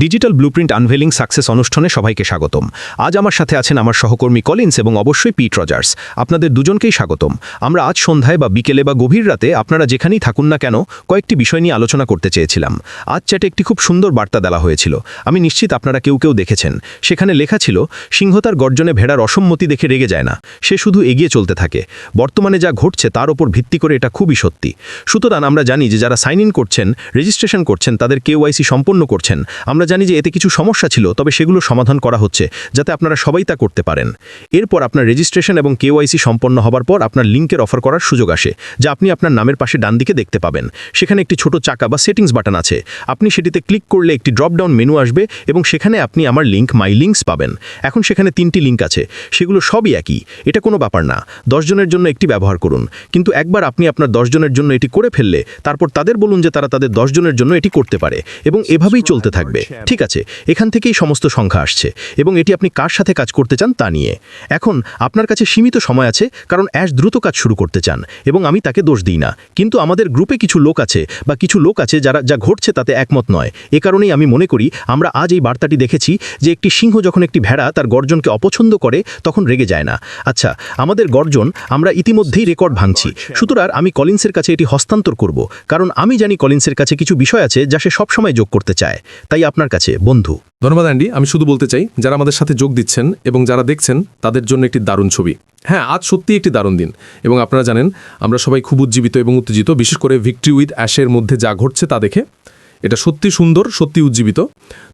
Digital blueprint unveiling success অনুষ্ঠানে সবাইকে স্বাগতম। আজ আমার সাথে আছেন আমার সহকর্মী কলিন্স এবং অবশ্যই পিট রজার্স। আপনাদের দুজনকেই স্বাগতম। আমরা আজ সন্ধ্যায় বা বিকেলে বা গভীর রাতে আপনারা যেখানেই থাকুন না কেন, কয়েকটি বিষয় নিয়ে আলোচনা করতে চেয়েছিলাম। আজ চ্যাটে একটি খুব সুন্দর বার্তা দেওয়া হয়েছিল। আমি নিশ্চিত আপনারা কেউ কেউ দেখেছেন। সেখানে লেখা ছিল, সিংহতার গর্জনে ভেড়ার অসম্মতি দেখে রেগে যায় না। সে শুধু এগিয়ে চলতে থাকে। বর্তমানে যা ঘটছে তার ওপর ভিত্তি করে এটা খুবই সত্যি। সুতরাং আমরা জানি যে যারা সাইন ইন করছেন, রেজিস্ট্রেশন করছেন, তাদের কেওয়াইসি সম্পন্ন করছেন। আমরা জানি যে এতে কিছু সমস্যা ছিল, তবে সেগুলো সমাধান করা হচ্ছে, যাতে আপনারা সবাই তা করতে পারেন। এরপর আপনার রেজিস্ট্রেশন এবং কেওয়াইসি সম্পন্ন হবার পর আপনার লিঙ্কের অফার করার সুযোগ আসে, যা আপনি আপনার নামের পাশে ডান দিকে দেখতে পাবেন। সেখানে একটি ছোট চাকা বা সেটিংস বাটন আছে। আপনি সেটিতে ক্লিক করলে একটি ড্রপডাউন মেনু আসবে এবং সেখানে আপনি আমার লিঙ্ক মাই লিঙ্কস পাবেন। এখন সেখানে তিনটি লিঙ্ক আছে, সেগুলো সবই একই। এটা কোনো ব্যাপার না। দশজনের জন্য একটি ব্যবহার করুন। কিন্তু একবার আপনি আপনার দশজনের জন্য এটি করে ফেললে, তারপর তাদের বলুন যে তারা তাদের দশজনের জন্য এটি করতে পারে এবং এভাবেই চলতে থাকবে। ঠিক আছে এখান থেকেই সমস্ত সংখ্যা আসছে এবং এটি আপনি কার সাথে কাজ করতে চান তা নিয়ে। এখন আপনার কাছে সীমিত সময় আছে কারণ অ্যাশ দ্রুত কাজ শুরু করতে চান এবং আমি তাকে দোষ দিই না। কিন্তু আমাদের গ্রুপে কিছু লোক আছে বা কিছু লোক আছে যারা যা ঘটছে তাতে একমত নয়। এ কারণেই আমি মনে করি আমরা আজ এই বার্তাটি দেখেছি যে একটি সিংহ যখন একটি ভেড়া তার গর্জনকে অপছন্দ করে তখন রেগে যায় না। আচ্ছা আমাদের গর্জন আমরা ইতিমধ্যেই রেকর্ড ভাঙছি। সুতরাং আমি কলিন্সের কাছে এটি হস্তান্তর করব কারণ আমি জানি কলিন্সের কাছে কিছু বিষয় আছে যা সে সবসময় যোগ করতে চায়। তাই আপনার কাছে বন্ধু। ধন্যবাদ অ্যান্ডি আমি শুধু বলতে চাই, যারা আমাদের সাথে যোগ দিচ্ছেন এবং যারা দেখছেন, তাদের জন্য একটি দারুণ ছবি। হ্যাঁ আজ সত্যি একটি দারুণ দিন। এবং আপনারা জানেন, আমরা সবাই খুব উজ্জীবিত এবং উত্তেজিত। বিশেষ করে ভিক্টরি উইথ অ্যাশের মধ্যে যা ঘটছে তা দেখে এটা সত্যি সুন্দর, সত্যি উজ্জীবিত।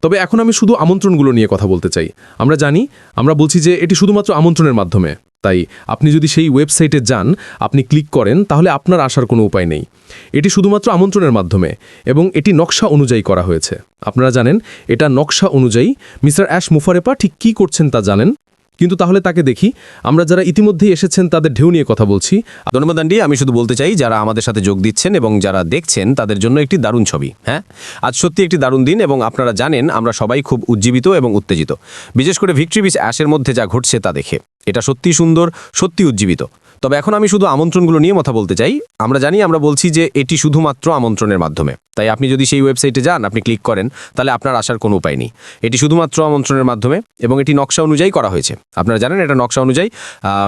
তবে এখন আমি শুধু আমন্ত্রণগুলো নিয়ে কথা বলতে চাই। আমরা জানি, আমরা বলছি যে এটি শুধুমাত্র আমন্ত্রণের মাধ্যমে। তাই আপনি যদি সেই ওয়েবসাইটে যান, আপনি ক্লিক করেন, তাহলে আপনার আসার কোনো উপায় নেই। এটি শুধুমাত্র আমন্ত্রণের মাধ্যমে এবং এটি নকশা অনুযায়ী করা হয়েছে। আপনারা জানেন, এটা নকশা অনুযায়ী মিস্টার অ্যাশ মুফারেপা ঠিক কী করছেন তা জানেন? কিন্তু তাহলে তাকে দেখি। আমরা যারা ইতিমধ্যেই এসেছেন, তাদের ঢেউ নিয়ে কথা বলছি। ধন্যবাদ আন্ডি আমি শুধু বলতে চাই, যারা আমাদের সাথে যোগ দিচ্ছেন এবং যারা দেখছেন, তাদের জন্য একটি দারুণ ছবি হ্যাঁ? আজ সত্যি একটি দারুণ দিন এবং আপনারা জানেন, আমরা সবাই খুব উজ্জীবিত এবং উত্তেজিত। বিশেষ করে ভিক্টরি বিচ অ্যাশের মধ্যে যা ঘটছে তা দেখে। এটা সত্যি সুন্দর সত্যি উজ্জীবিত। তবে এখন আমি শুধু আমন্ত্রণগুলো নিয়ে কথা বলতে চাই। আমরা জানি, আমরা বলছি যে এটি শুধুমাত্র আমন্ত্রণের মাধ্যমে। তাই আপনি যদি সেই ওয়েবসাইটে যান, আপনি ক্লিক করেন, তাহলে আপনার আসার কোনো উপায় নেই। এটি শুধুমাত্র আমন্ত্রণের মাধ্যমে এবং এটি নকশা অনুযায়ী করা হয়েছে। আপনারা জানেন, এটা নকশা অনুযায়ী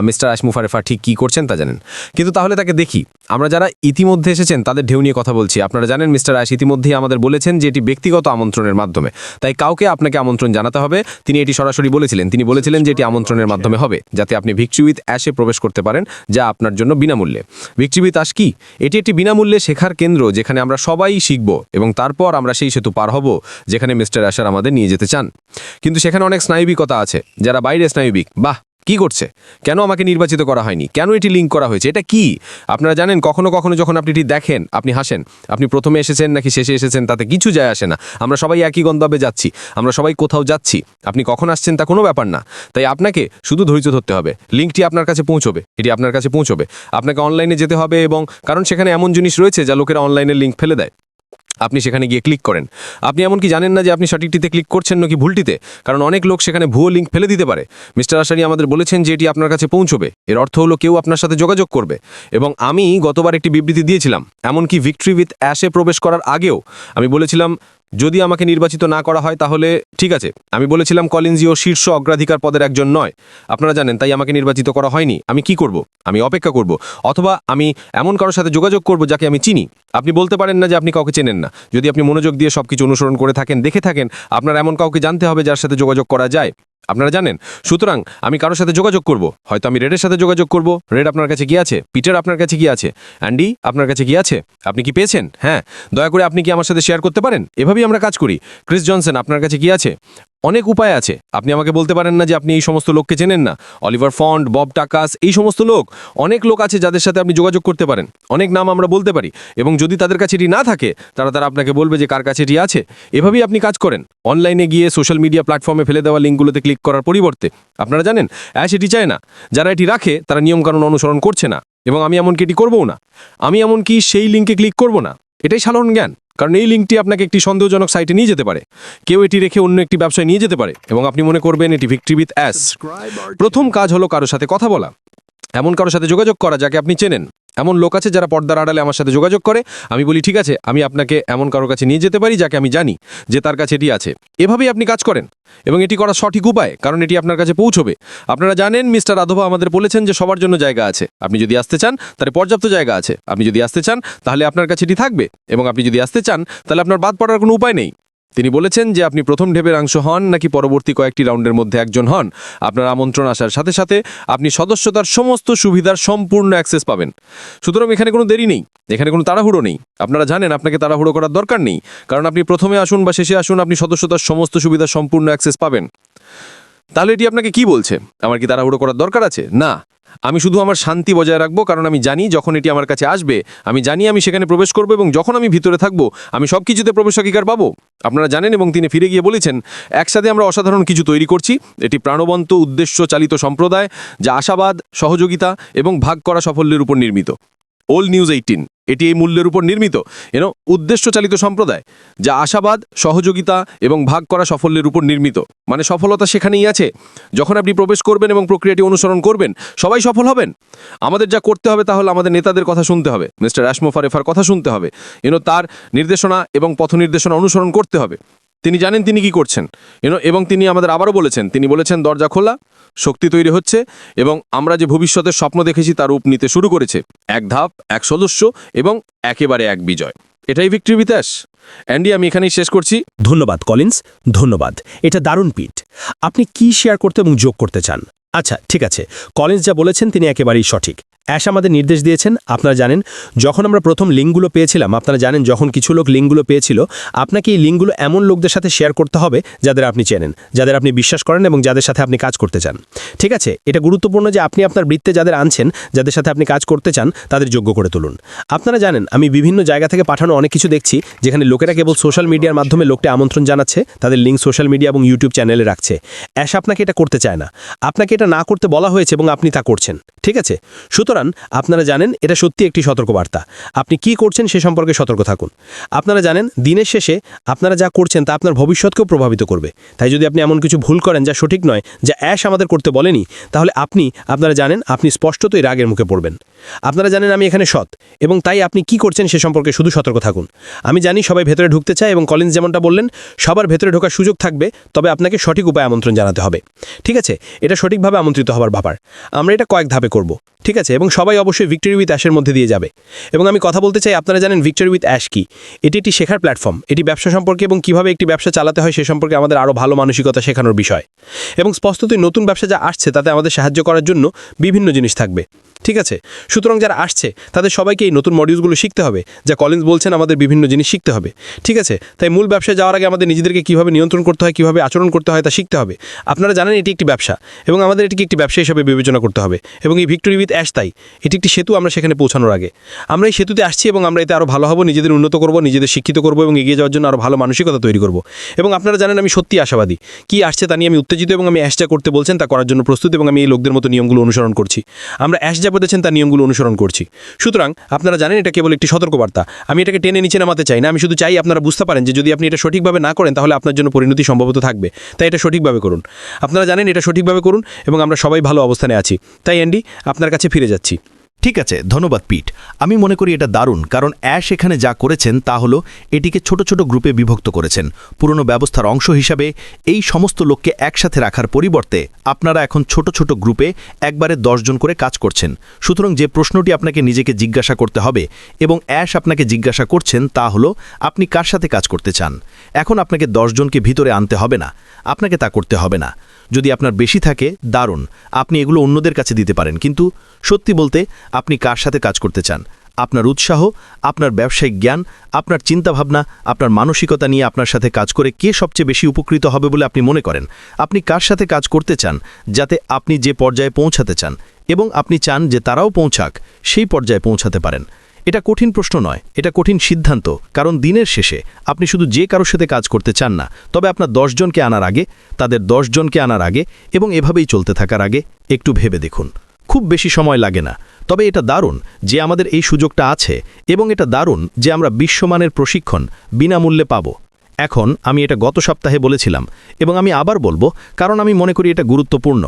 মিস্টার আশমুফারেফা ঠিক কী করছেন তা জানেন। কিন্তু তাহলে তাকে দেখি। আমরা যারা ইতিমধ্যে এসেছেন, তাদের ঢেউ নিয়ে কথা বলছি। আপনারা জানেন, মিস্টার আশ ইতিমধ্যেই আমাদের বলেছেন যে এটি ব্যক্তিগত আমন্ত্রণের মাধ্যমে। তাই কাউকে আপনাকে আমন্ত্রণ জানাতে হবে। তিনি এটি সরাসরি বলেছিলেন। তিনি বলেছিলেন যে এটি আমন্ত্রণের মাধ্যমে হবে, যাতে আপনি ভিক্টরি উইথ অ্যাশে প্রবেশ করতে পারেন। যা আপনার জন্য বিনামূল্যে। ভিকটিভি তাস কি? এটি একটি বিনামূল্যে শেখার কেন্দ্র যেখানে আমরা সবাই শিখব এবং তারপর আমরা সেই সেতু পার হব যেখানে মিস্টার আশার আমাদের নিয়ে যেতে চান। কিন্তু সেখানে অনেক স্নায়ুবিকতা আছে, যারা বাইরে স্নায়ুবিক। বাহ! কি করছে? কেন আমাকে নির্বাচিত করা হয়নি? কেন এটি লিঙ্ক করা হয়েছে? এটা কি? আপনারা জানেন, কখনো কখনো যখন আপনি এটি দেখেন, আপনি হাসেন। আপনি প্রথমে এসেছেন নাকি শেষে এসেছেন, তাতে কিছু যায় আসে না। আমরা সবাই একই গন্তব্যে যাচ্ছি, আমরা সবাই কোথাও যাচ্ছি। আপনি কখন আসছেন তা কোনো ব্যাপার না। তাই আপনাকে শুধু ধৈর্য ধরতে হবে। লিঙ্কটি আপনার কাছে পৌঁছবে, এটি আপনার কাছে পৌঁছবে। আপনাকে অনলাইনে যেতে হবে এবং, কারণ সেখানে এমন জিনিস রয়েছে যা লোকেরা অনলাইনে লিঙ্ক ফেলে দেয়। আপনি সেখানে গিয়ে ক্লিক করেন। আপনি এমনকি জানেন না যে আপনি সঠিকটিতে ক্লিক করছেন নাকি ভুলটিতে? কারণ অনেক লোক সেখানে ভুয়ো লিঙ্ক ফেলে দিতে পারে। মিস্টার আশারি আমাদের বলেছেন যে এটি আপনার কাছে পৌঁছবে। এর অর্থ হলো কেউ আপনার সাথে যোগাযোগ করবে। এবং আমি গতবার একটি বিবৃতি দিয়েছিলাম। এমনকি ভিক্টরি উইথ অ্যাশে প্রবেশ করার আগেও আমি বলেছিলাম যদি আমাকে নির্বাচিত না করা হয় তাহলে ঠিক আছে, আমি বলেছিলাম কলিনজিও শীর্ষ অগ্রাধিকার পদের একজন নয়। আপনারা জানেন, তাই আমাকে নির্বাচিত করা হয়নি। আমি কি করব? আমি অপেক্ষা করব। অথবা আমি এমন কারোর সাথে যোগাযোগ করব যাকে আমি চিনি। আপনি বলতে পারেন না যে আপনি কাউকে চেনেন না। যদি আপনি মনোযোগ দিয়ে সব কিছু অনুসরণ করে থাকেন, দেখে থাকেন, আপনার এমন কাউকে জানতে হবে যার সাথে যোগাযোগ করা যায়। আপনারা জানেন? সুতরাং আমি কারোর সাথে যোগাযোগ করব। হয়তো আমি রেডের সাথে যোগাযোগ করব। রেড আপনার কাছে কি আছে? পিটার আপনার কাছে কি আছে? অ্যান্ডি আপনার কাছে কি আছে? আপনি কি পেয়েছেন? হ্যাঁ। দয়া করে আপনি কি আমার সাথে শেয়ার করতে পারেন? এভাবেই আমরা কাজ করি। ক্রিস জনসন, আপনার কাছে কি আছে? অনেক উপায় আছে। আপনি আমাকে বলতে পারেন না যে আপনি এই সমস্ত লোককে চেনেন না। অলিভার ফন্ড, বব টাকাস, এই সমস্ত লোক। অনেক লোক আছে যাদের সাথে আপনি যোগাযোগ করতে পারেন। অনেক নাম আমরা বলতে পারি। এবং যদি তাদের কাছে এটি না থাকে, তারা তারা আপনাকে বলবে যে কার কাছে এটি আছে। এভাবেই আপনি কাজ করেন। অনলাইনে গিয়ে সোশ্যাল মিডিয়া প্ল্যাটফর্মে ফেলে দেওয়া লিঙ্কগুলোতে ক্লিক করার পরিবর্তে। আপনারা জানেন, অ্যাশ এটি চায় না। যারা এটি রাখে, তারা নিয়মকানুন অনুসরণ করছে না। এবং আমি এমনকি এটি করবও না। আমি এমনকি সেই লিঙ্কে ক্লিক করব না। এটাই সাধারণ জ্ঞান। কারণ এই লিঙ্কটি আপনাকে একটি সন্দেহজনক সাইটে নিয়ে যেতে পারে। কেউ এটি রেখে অন্য একটি ব্যবসায় নিয়ে যেতে পারে এবং আপনি মনে করবেন এটি ভিক্টিভিথ অ্যাস প্রথম কাজ হলো কারোর সাথে কথা বলা। এমন কারোর সাথে যোগাযোগ করা যাকে আপনি চেনেন। এমন লোক আছে যারা পর্দার আড়ালে আমার সাথে যোগাযোগ করে। আমি বলি, ঠিক আছে, আমি আপনাকে এমন কারোর কাছে নিয়ে যেতে পারি যাকে আমি জানি যে তার কাছে এটি আছে। এভাবেই আপনি কাজ করেন। এবং এটি করা সঠিক উপায়, কারণ এটি আপনার কাছে পৌঁছবে। আপনারা জানেন, মিস্টার রাধবা আমাদের বলেছেন যে সবার জন্য জায়গা আছে। আপনি যদি আসতে চান তাহলে পর্যাপ্ত জায়গা আছে। আপনি যদি আসতে চান, তাহলে আপনার কাছে এটি থাকবে। এবং আপনি যদি আসতে চান, তাহলে আপনার বাদ পড়ার কোনো উপায় নেই। তিনি বলেছেন যে আপনি প্রথম ঢেবের অংশ হন নাকি পরবর্তী কয়েকটি রাউন্ডের মধ্যে একজন হন। আপনার আমন্ত্রণ আসার সাথে সাথে আপনি সদস্যতার সমস্ত সুবিধার সম্পূর্ণ অ্যাক্সেস পাবেন। সুতরাং এখানে কোনো দেরি নেই, এখানে কোনো তাড়াহুড়ো নেই। আপনারা জানেন, আপনাকে তাড়াহুড়ো করার দরকার নেই, কারণ আপনি প্রথমে আসুন বা শেষে আসুন, আপনি সদস্যতার সমস্ত সুবিধার সম্পূর্ণ অ্যাক্সেস পাবেন। তাহলে এটি আপনাকে কি বলছে? আমার কি তাড়াহুড়ো করার দরকার আছে? না। আমি শুধু আমার শান্তি বজায় রাখব, কারণ আমি জানি যখন এটি আমার কাছে আসবে, আমি জানি আমি সেখানে প্রবেশ করব এবং যখন আমি ভিতরে থাকব, আমি সব কিছুতে প্রবেশাধিকার পাবো। আপনারা জানেন এবং তিনি ফিরে গিয়ে বলেছেন, একসাথে আমরা অসাধারণ কিছু তৈরি করছি। এটি প্রাণবন্ত উদ্দেশ্য চালিত সম্প্রদায় যা আশাবাদ, সহযোগিতা এবং ভাগ করা সাফল্যের উপর নির্মিত। ওল্ড নিউজ এইটিন এটি এই মূল্যের উপর নির্মিত। এন উদ্দেশ্য চালিত সম্প্রদায়, যা আশাবাদ, সহযোগিতা এবং ভাগ করা সাফল্যের উপর নির্মিত। মানে সফলতা সেখানেই আছে। যখন আপনি প্রবেশ করবেন এবং প্রক্রিয়াটি অনুসরণ করবেন, সবাই সফল হবেন। আমাদের যা করতে হবে তাহলে আমাদের নেতাদের কথা শুনতে হবে। মিস্টার অ্যাশমোফারেফার কথা শুনতে হবে। এন তার নির্দেশনা এবং পথ নির্দেশনা অনুসরণ করতে হবে। তিনি জানেন তিনি কি করছেন। এবং তিনি আমাদের আবারও বলেছেন, তিনি বলেছেন, দরজা খোলা, শক্তি তৈরি হচ্ছে এবং আমরা যে ভবিষ্যতের স্বপ্ন দেখেছি তার রূপ নিতে শুরু করেছে। এক ধাপ, এক সদস্য এবং একেবারে এক বিজয়। এটাই ভিক্টরি বিতাস অ্যান্ডি আমি এখানেই শেষ করছি। ধন্যবাদ, কলিন্স। ধন্যবাদ। এটা দারুণ পিট আপনি কি শেয়ার করতে এবং যোগ করতে চান? আচ্ছা ঠিক আছে। কলিন্স যা বলেছেন তিনি একেবারেই সঠিক। অ্যাশ আমাদের নির্দেশ দিয়েছেন, আপনারা জানেন, যখন আমরা প্রথম লিঙ্কগুলো পেয়েছিলাম, আপনারা জানেন যখন কিছু লোক লিঙ্কগুলো পেয়েছিল, আপনাকে এই লিঙ্কগুলো এমন লোকদের সাথে শেয়ার করতে হবে যাদের আপনি চেনেন, যাদের আপনি বিশ্বাস করেন এবং যাদের সাথে আপনি কাজ করতে চান। ঠিক আছে? এটা গুরুত্বপূর্ণ যে আপনি আপনার বৃত্তে যাদের আনছেন, যাদের সাথে আপনি কাজ করতে চান, তাদের যোগ্য করে তুলুন। আপনারা জানেন, আমি বিভিন্ন জায়গা থেকে পাঠানো অনেক কিছু দেখছি, যেখানে লোকেরা কেবল সোশ্যাল মিডিয়ার মাধ্যমে লোকটা আমন্ত্রণ জানাচ্ছে, তাদের লিঙ্ক সোশ্যাল মিডিয়া এবং ইউটিউব চ্যানেলে রাখছে। অ্যাশ আপনাকে এটা করতে চায় না। আপনাকে এটা না করতে বলা হয়েছে এবং আপনি তা করছেন। ঠিক আছে? সুতরাং আপনারা জানেন এটা সত্যি একটি সতর্কবার্তা। আপনি কি করছেন সে সম্পর্কে সতর্ক থাকুন। আপনারা জানেন দিনের শেষে আপনারা যা করছেন তা আপনার ভবিষ্যৎকেও প্রভাবিত করবে। তাই যদি আপনি এমন কিছু ভুল করেন যা সঠিক নয়, যা অ্যাশ আমাদের করতে বলেনি, তাহলে আপনি, আপনারা জানেন আপনি স্পষ্টতই রাগের মুখে পড়বেন। আপনারা জানেন আমি এখানে সৎ, এবং তাই আপনি কি করছেন সে সম্পর্কে শুধু সতর্ক থাকুন। আমি জানি সবাই ভেতরে ঢুকতে চায় এবং কলিন্স যেমনটা বললেন, সবার ভেতরে ঢোকার সুযোগ থাকবে, তবে আপনাকে সঠিক উপায়ে আমন্ত্রণ জানাতে হবে। ঠিক আছে? এটা সঠিকভাবে আমন্ত্রিত হবার ব্যাপার। আমরা এটা কয়েক ধাপে করব, ঠিক আছে? এবং সবাই অবশ্যই ভিক্টরি উইথ অ্যাশের মধ্যে দিয়ে যাবে। এবং আমি কথা বলতে চাই, আপনারা জানেন ভিক্টরি উইথ অ্যাশ কি? এটি একটি শেখার প্ল্যাটফর্ম এটি ব্যবসা সম্পর্কে এবং কীভাবে একটি ব্যবসা চালাতে হয় সে সম্পর্কে আমাদের আরও ভালো মানসিকতা শেখানোর বিষয়। এবং স্পষ্টতই নতুন ব্যবসা যা আসছে, তাতে আমাদের সাহায্য করার জন্য বিভিন্ন জিনিস থাকবে। ঠিক আছে? সুতরাং যারা আসছে, তাদের সবাইকে এই নতুন মডিউলসগুলো শিখতে হবে, যা কলিন্স বলছেন আমাদের বিভিন্ন জিনিস শিখতে হবে। ঠিক আছে? তাই মূল ব্যবসায় যাওয়ার আগে আমাদের নিজেদেরকে কীভাবে নিয়ন্ত্রণ করতে হয়, কীভাবে আচরণ করতে হয় তা শিখতে হবে। আপনারা জানেন এটি একটি ব্যবসা, এবং আমাদের এটিকে একটি ব্যবসা হিসাবে বিবেচনা করতে হবে, এবং এই ভিক্টোরি উইথ অ্যাশ তাই। এটি একটি সেতু আমরা সেখানে পৌঁছানোর আগে। আমরা এই সেতুতে আসছি এবং আমরা এতে আরও ভালো হব, নিজেদের উন্নত করব, নিজেদের শিক্ষিত করব, এবং এগিয়ে যাওয়ার জন্য আরও ভালো মানসিকতা তৈরি করব। এবং আপনারা জানেন আমি সত্যি আশাবাদী। কি আসছে তা নিয়ে আমি উত্তেজিত এবং আমি অ্যাশ যা করতে বলছেন তা করার জন্য প্রস্তুত, এবং আমি এই লোকদের মতো নিয়মগুলো অনুসরণ করছি। আমরা অ্যাশ যা বলেছেন তার নিয়মগুলো অনুসরণ করছি। সুতরাং আপনারা জানেন এটা কেবল একটি সতর্কবার্তা। আমি এটাকে টেনে নিচে নামাতে চাই না, আমি শুধু চাই আপনারা বুঝতে পারেন যে যদি আপনি এটা সঠিকভাবে না করেন, তাহলে আপনার জন্য পরিণতি সম্ভবত থাকবে। তাই এটা সঠিকভাবে করুন। আপনারা জানেন এটা সঠিকভাবে করুন এবং আমরা সবাই ভালো অবস্থানে আছি। তাই, অ্যান্ডি, আপনার কাছে ফিরে যাচ্ছি। ঠিক আছে, ধন্যবাদ, পিট। আমি মনে করি এটা দারুণ, কারণ অ্যাশ এখানে যা করেছেন তা হলো এটিকে ছোট ছোট গ্রুপে বিভক্ত করেছেন। পুরনো ব্যবস্থার অংশ হিসাবে এই সমস্ত লোককে একসাথে রাখার পরিবর্তে আপনারা এখন ছোট ছোট গ্রুপে একবারে জন করে কাজ করছেন। সুতরাং যে প্রশ্নটি আপনাকে নিজেকে জিজ্ঞাসা করতে হবে এবং অ্যাশ আপনাকে জিজ্ঞাসা করছেন তা হলো, আপনি কার সাথে কাজ করতে চান? এখন আপনাকে জনকে ভিতরে আনতে হবে না। আপনাকে তা করতে হবে না। যদি আপনার বেশি থাকে, দারুণ। আপনি এগুলো অন্যদের কাছে দিতে পারেন। কিন্তু সত্যি বলতে, আপনি কার সাথে কাজ করতে চান? আপনার উৎসাহ, আপনার ব্যবসায়িক জ্ঞান, আপনার চিন্তাভাবনা, আপনার মানসিকতা নিয়ে আপনার সাথে কাজ করে কে সবচেয়ে বেশি উপকৃত হবে বলে আপনি মনে করেন? আপনি কার সাথে কাজ করতে চান যাতে আপনি যে পর্যায়ে পৌঁছাতে চান এবং আপনি চান যে তারাও পৌঁছাক, সেই পর্যায়ে পৌঁছাতে পারেন। এটা কঠিন প্রশ্ন নয়, এটা কঠিন সিদ্ধান্ত, কারণ দিনের শেষে আপনি শুধু যে কারোর সাথে কাজ করতে চান না, তবে আপনার দশজনকে আনার আগে, তাদের দশজনকে আনার আগে এবং এভাবেই চলতে থাকার আগে একটু ভেবে দেখুন। খুব বেশি সময় লাগে না, তবে এটা দারুণ যে আমাদের এই সুযোগটা আছে এবং এটা দারুণ যে আমরা বিশ্বমানের প্রশিক্ষণ বিনামূল্যে পাব। এখন আমি এটা গত সপ্তাহে বলেছিলাম এবং আমি আবার বলব, কারণ আমি মনে করি এটা গুরুত্বপূর্ণ।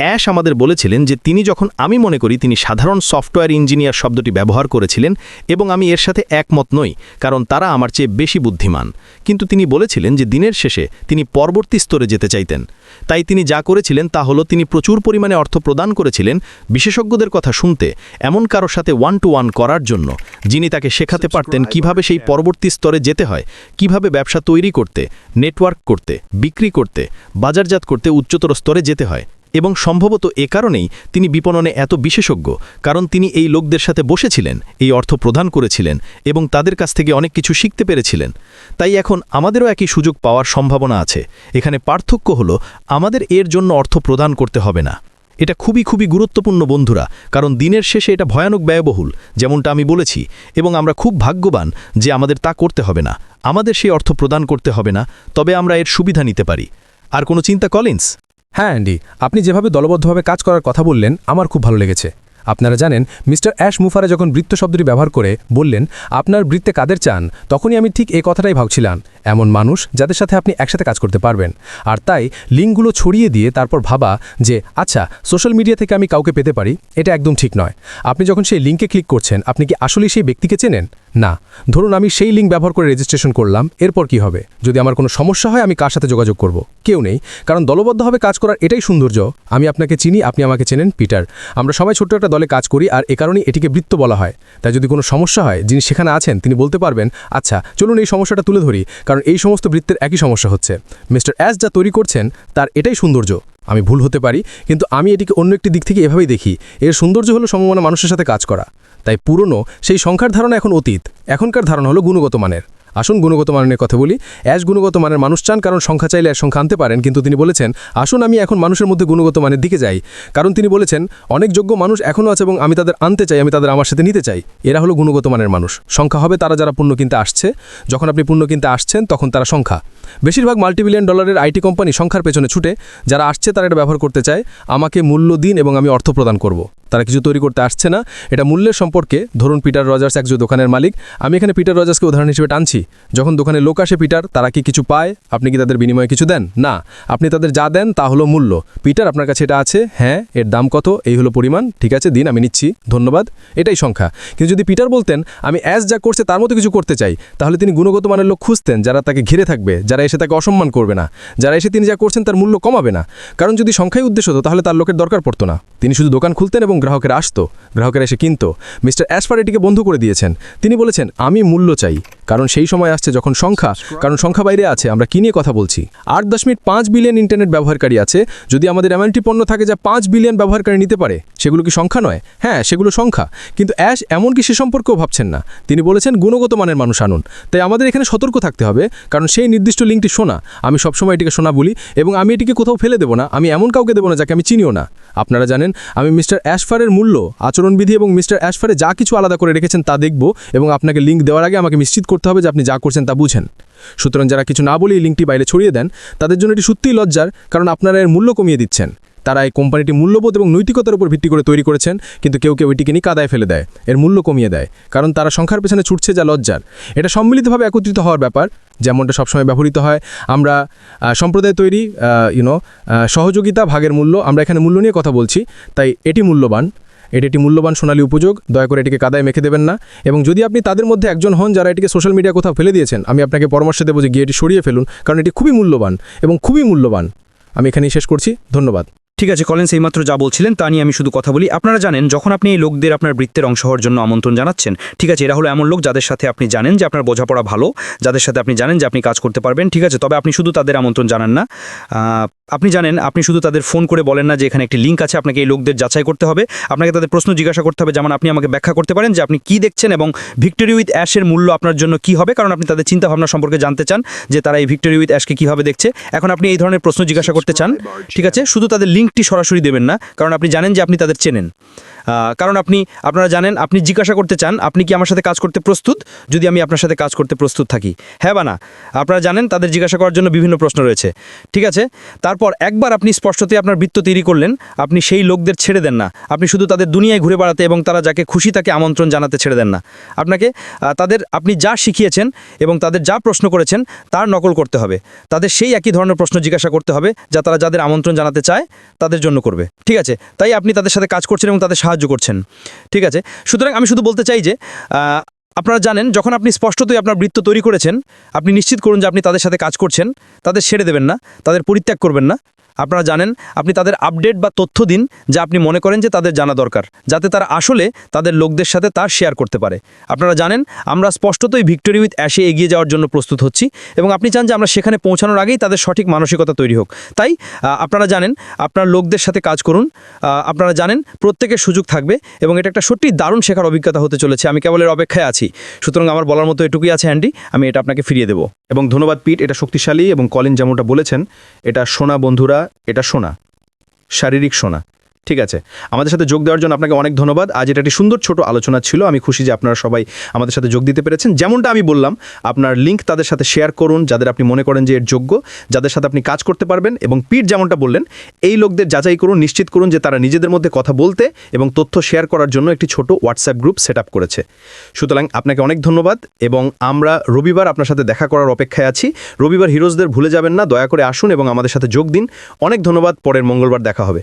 অ্যাশ আমাদের বলেছিলেন যে তিনি যখন আমি মনে করি তিনি সাধারণ সফটওয়্যার ইঞ্জিনিয়ার শব্দটি ব্যবহার করেছিলেন এবং আমি এর সাথে একমত নই, কারণ তারা আমার চেয়ে বেশি বুদ্ধিমান। কিন্তু তিনি বলেছিলেন যে দিনের শেষে তিনি পরবর্তী স্তরে যেতে চাইতেন। তাই তিনি যা করেছিলেন তা হলো তিনি প্রচুর পরিমাণে অর্থ প্রদান করেছিলেন বিশেষজ্ঞদের কথা শুনতে, এমন কারও সাথে ওয়ান টু ওয়ান করার জন্য, যিনি তাকে শেখাতে পারতেন কীভাবে সেই পরবর্তী স্তরে যেতে হয়, কীভাবে ব্যবসা তৈরি করতে নেটওয়ার্ক করতে, বিক্রি করতে, বাজারজাত করতে উচ্চতর স্তরে যেতে হয়। এবং সম্ভবত এ কারণেই তিনি বিপণনে এত বিশেষজ্ঞ, কারণ তিনি এই লোকদের সাথে বসেছিলেন, এই অর্থ প্রদান করেছিলেন এবং তাদের কাছ থেকে অনেক কিছু শিখতে পেরেছিলেন। তাই এখন আমাদেরও একই সুযোগ পাওয়ার সম্ভাবনা আছে। এখানে পার্থক্য হলো, আমাদের এর জন্য অর্থ প্রদান করতে হবে না। এটা খুবই খুবই গুরুত্বপূর্ণ বন্ধুরা, কারণ দিনের শেষে এটা ভয়ানক ব্যয়বহুল, যেমনটা আমি বলেছি, এবং আমরা খুব ভাগ্যবান যে আমাদের তা করতে হবে না। আমাদের সেই অর্থ প্রদান করতে হবে না, তবে আমরা এর সুবিধা নিতে পারি। আর কোনো চিন্তা কলিন্স? হ্যাঁ অ্যান্ডি, আপনি যেভাবে দলবদ্ধভাবে কাজ করার কথা বললেন, আমার খুব ভালো লেগেছে। আপনারা জানেন, মিস্টার অ্যাশ মুফারা যখন বৃত্ত শব্দটি ব্যবহার করে বললেন, আপনার বৃত্তে কাদের চান? তখনই আমি ঠিক এ কথাটাই ভাবছিলাম। এমন মানুষ যাদের সাথে আপনি একসাথে কাজ করতে পারবেন। আর তাই লিঙ্কগুলো ছড়িয়ে দিয়ে তারপর ভাবা যে আচ্ছা সোশ্যাল মিডিয়া থেকে আমি কাউকে পেতে পারি, এটা একদম ঠিক নয়। আপনি যখন সেই লিঙ্কে ক্লিক করছেন, আপনি কি আসলেই সেই ব্যক্তিকে চেনেন? না। ধরুন আমি সেই লিঙ্ক ব্যবহার করে রেজিস্ট্রেশন করলাম, এরপর কি হবে? যদি আমার কোনো সমস্যা হয়, আমি কার সাথে যোগাযোগ করব? কেউ নেই। কারণ দলবদ্ধভাবে কাজ করার এটাই সৌন্দর্য। আমি আপনাকে চিনি, আপনি আমাকে চেনেন, পিটার। আমরা সবাই ছোট্ট একটা দলে কাজ করি, আর এ কারণেই এটিকে বৃত্ত বলা হয়। তাই যদি কোনো সমস্যা হয়, যিনি সেখানে আছেন, তিনি বলতে পারবেন আচ্ছা চলুন এই সমস্যাটা তুলে ধরি। কারণ এই সমস্ত বৃত্তের একই সমস্যা হচ্ছে। মিস্টার অ্যাস যা তৈরি করছেন, তার এটাই সৌন্দর্য। আমি ভুল হতে পারি, কিন্তু আমি এটিকে অন্য একটি দিক থেকে এভাবেই দেখি। এর সৌন্দর্য হলো সমমানা মানুষের সাথে কাজ করা। তাই পুরনো সেই সংখ্যার ধারণা এখন অতীত। এখনকার ধারণা হলো গুণগত মানের। আসুন গুণগত মানের কথা বলি। অ্যাশ গুণগত মানের মানুষ চান, কারণ সংখ্যা চাইলে এক সংখ্যা আনতে পারেন। কিন্তু তিনি বলেছেন, আসুন, আমি এখন মানুষের মধ্যে গুণগত মানের দিকে যাই। কারণ তিনি বলেছেন, অনেক যোগ্য মানুষ এখনও আছে এবং আমি তাদের আনতে চাই, আমি তাদের আমার সাথে নিতে চাই। এরা হলো গুণগত মানের মানুষ। সংখ্যা হবে তারা যারা পণ্য কিনতে আসছে। যখন আপনি পণ্য কিনতে আসছেন, তখন তারা সংখ্যা। বেশিরভাগ মাল্টিবিলিয়ন ডলারের আইটি কোম্পানি সংখ্যার পেছনে ছুটে। যারা আসছে, তারা এটা ব্যবহার করতে চায়, আমাকে মূল্য দিন এবং আমি অর্থ প্রদান করব। তারা কিছু তৈরি করতে আসছে না। এটা মূল্যের সম্পর্কে ধরুন পিটার রজার্স একজন দোকানের মালিক, আমি এখানে পিটার রজার্সকে উদাহরণ হিসেবে টানছি। যখন দোকানে লোক আসে পিটার, তারা কি কিছু পায়? আপনি কি তাদের বিনিময়ে কিছু দেন? না। আপনি তাদের যা দেন তা হলো মূল্য। পিটার, আপনার কাছে এটা আছে? হ্যাঁ এর দাম কত? এই হলো পরিমাণ। ঠিক আছে, দিন, আমি নিচ্ছি। ধন্যবাদ। এটাই সংখ্যা। কিন্তু যদি পিটার বলতেন, আমি অ্যাস যা করছে তার মতো কিছু করতে চাই, তাহলে তিনি গুণগত মানের লোক খুঁজতেন, যারা তাকে ঘিরে থাকবে, যারা এসে তাকে অসম্মান করবে না। যারা এসে তিনি যা করছেন তার মূল্য কমাবে না। কারণ যদি সংখ্যাই উদ্দেশ্য হতো, তাহলে তার লোকের দরকার পড়তো না। তিনি শুধু দোকান খুলতেন এবং গ্রাহকেরা আসতো, গ্রাহকেরা এসে কিনত। মিস্টার অ্যাসফার এটিকে বন্ধ করে দিয়েছেন। তিনি বলেছেন, আমি মূল্য চাই। কারণ সেই সময় আসছে যখন সংখ্যা। কারণ সংখ্যা বাইরে আছে, আমরা কি নিয়ে কথা বলছি? আট দশমিক পাঁচ বিলিয়ন ইন্টারনেট ব্যবহারকারী আছে, যদি আমাদের এমনটি পণ্য থাকে যা পাঁচ বিলিয়ন ব্যবহারকারী নিতে পারে, সেগুলো কি সংখ্যা নয়? হ্যাঁ সেগুলো সংখ্যা। কিন্তু অ্যাশ এমনকি সে সম্পর্কেও ভাবছেন না। তিনি বলেছেন, গুণগত মানের মানুষ আনুন। তাই আমাদের এখানে সতর্ক থাকতে হবে, কারণ সেই নির্দিষ্ট লিঙ্কটি শোনা। আমি সবসময় এটিকে শোনা বলি এবং আমি এটিকে কোথাও ফেলে দেবো না, আমি এমন কাউকে দেবো না যাকে আমি চিনিও না। আপনারা জানেন, আমি মিস্টার অ্যাশফারের মূল্য, আচরণবিধি এবং মিস্টার অ্যাশফারে যা কিছু আলাদা করে রেখেছেন তা দেখব এবং আপনাকে লিঙ্ক দেওয়ার আগে আমাকে নিশ্চিত করতে হবে যে আপনি যা করছেন তা বুঝেন। সুতরাং যারা কিছু না বলে এই লিঙ্কটি বাইরে ছড়িয়ে দেন, তাদের জন্য এটি সত্যিই লজ্জার, কারণ আপনারা এর মূল্য কমিয়ে দিচ্ছেন। তারা এই কোম্পানিটি মূল্যবোধ এবং নৈতিকতার উপর ভিত্তি করে তৈরি করেছেন, কিন্তু কেউ কেউ এটিকে নিয়ে কাদায় ফেলে দেয়, এর মূল্য কমিয়ে দেয়, কারণ তারা সংখ্যার পেছনে ছুটছে যা লজ্জার। এটা সম্মিলিতভাবে একত্রিত হওয়ার ব্যাপার, যেমনটা সবসময় ব্যবহৃত হয়, আমরা সম্প্রদায় তৈরি ইউনো সহযোগিতা, ভাগের মূল্য, আমরা এখানে মূল্য নিয়ে কথা বলছি, তাই এটি মূল্যবান। এটি একটি মূল্যবান সোনালী উপযোগ, দয়া করে এটিকে কাদায় মেখে দেবেন না। এবং যদি আপনি তাদের মধ্যে একজন হন যারা এটিকে সোশ্যাল মিডিয়া কোথাও ফেলে দিয়েছেন, আমি আপনাকে পরামর্শ দেবো যে গিয়ে এটি সরিয়ে ফেলুন, কারণ এটি খুবই মূল্যবান এবং খুবই মূল্যবান। আমি এখানেই শেষ করছি, ধন্যবাদ। ঠিক আছে কলেন্স এইমাত্র যা বলছিলেন, তা নিয়ে আমি শুধু কথা বলি। আপনারা জানেন, যখন আপনি এই লোকদের আপনার বৃত্তের অংশ হওয়ার জন্য আমন্ত্রণ জানাচ্ছেন, ঠিক আছে, এরা হলো এমন লোক যাদের সাথে আপনি জানেন যে আপনার বোঝাপড়া ভালো, যাদের সাথে আপনি জানেন যে আপনি কাজ করতে পারবেন, ঠিক আছে, তবে আপনি শুধু তাদের আমন্ত্রণ জানান না। আপনি জানেন, আপনি শুধু তাদের ফোন করে বলেন না যে এখানে একটি লিঙ্ক আছে, আপনাকে এই লোকদের যাচাই করতে হবে। আপনাকে তাদের প্রশ্ন জিজ্ঞাসা করতে হবে, যেমন আপনি আমাকে ব্যাখ্যা করতে পারেন যে আপনি কি দেখছেন এবং ভিক্টোরি উইথ অ্যাশের মূল্য আপনার জন্য কি হবে, কারণ আপনি তাদের চিন্তাভাবনা সম্পর্কে জানতে চান যে তারা এই ভিক্টোরি উইথ অ্যাশকে কীভাবে দেখছে। এখন আপনি এই ধরনের প্রশ্ন জিজ্ঞাসা করতে চান, ঠিক আছে, শুধু তাদের লিঙ্কটি সরাসরি দেবেন না কারণ আপনি জানেন যে আপনি তাদের চেনেন। কারণ আপনি, আপনারা জানেন, আপনি জিজ্ঞাসা করতে চান, আপনি কি আমার সাথে কাজ করতে প্রস্তুত? যদি আমি আপনার সাথে কাজ করতে প্রস্তুত থাকি। হ্যাঁ বা না? আপনারা জানেন, তাদের জিজ্ঞাসা করার জন্য বিভিন্ন প্রশ্ন রয়েছে। ঠিক আছে? তারপর একবার আপনি স্পষ্টতই আপনার বৃত্ত তৈরি করলেন, আপনি সেই লোকদের ছেড়ে দেন না। আপনি শুধু তাদের দুনিয়ায় ঘুরে বেড়াতে এবং তারা যাকে খুশি তাকে আমন্ত্রণ জানাতে ছেড়ে দেন না। আপনাকে তাদের, আপনি যা শিখিয়েছেন এবং তাদের যা প্রশ্ন করেছেন, তার নকল করতে হবে। তাদের সেই একই ধরনের প্রশ্ন জিজ্ঞাসা করতে হবে, যা তারা যাদের আমন্ত্রণ জানাতে চায়, তাদের জন্য করবে। ঠিক আছে? তাই আপনি তাদের সাথে কাজ করছেন এবং তাদের সাহায্য করছেন। ঠিক আছে? সুতরাং আমি শুধু বলতে চাই যে আপনারা জানেন, যখন আপনি স্পষ্টতই আপনার বৃত্ত তৈরি করেছেন, আপনি নিশ্চিত করুন যে আপনি তাদের সাথে কাজ করছেন, তাদের ছেড়ে দেবেন না, তাদের পরিত্যাগ করবেন না। আপনারা জানেন, আপনি তাদের আপডেট বা তথ্য দিন যা আপনি মনে করেন যে তাদের জানা দরকার, যাতে তারা আসলে তাদের লোকদের সাথে তার শেয়ার করতে পারে। আপনারা জানেন, আমরা স্পষ্টতই ভিক্টোরি উইথ অ্যাশে এগিয়ে যাওয়ার জন্য প্রস্তুত হচ্ছি এবং আপনি চান যে আমরা সেখানে পৌঁছানোর আগেই তাদের সঠিক মানসিকতা তৈরি হোক। তাই আপনারা জানেন, আপনার লোকদের সাথে কাজ করুন আপনারা জানেন, প্রত্যেকের সুযোগ থাকবে এবং এটা একটা সত্যি দারুণ শেখার অভিজ্ঞতা হতে চলেছে। আমি কেবল এর অপেক্ষায় আছি। সুতরাং আমার বলার মতো এটুকুই আছে অ্যান্ডি আমি এটা আপনাকে ফিরিয়ে দেবো। এবং ধন্যবাদ পিট এটা শক্তিশালী এবং কলিন যেমনটা বলেছেন, এটা সোনা বন্ধুরা এটা সোনা শারীরিক সোনা ঠিক আছে। আমাদের সাথে যোগ দেওয়ার জন্য আপনাকে অনেক ধন্যবাদ। আজ এটা একটি সুন্দর ছোট আলোচনা ছিল। আমি খুশি যে আপনারা সবাই আমাদের সাথে যোগ দিতে পেরেছেন। যেমনটা আমি বললাম, আপনার লিঙ্ক তাদের সাথে শেয়ার করুন, যাদের আপনি মনে করেন যে এর যোগ্য, যাদের সাথে আপনি কাজ করতে পারবেন এবং পিট যেমনটা বললেন, এই লোকদের যাচাই করুন, নিশ্চিত করুন যে তারা নিজেদের মধ্যে কথা বলতে এবং তথ্য শেয়ার করার জন্য একটি ছোট হোয়াটসঅ্যাপ গ্রুপ সেট করেছে। সুতরাং আপনাকে অনেক ধন্যবাদ এবং আমরা রবিবার আপনার সাথে দেখা করার অপেক্ষায় আছি। রবিবার হিরোজদের ভুলে যাবেন না, দয়া করে আসুন এবং আমাদের সাথে যোগ দিন। অনেক ধন্যবাদ, পরের মঙ্গলবার দেখা হবে।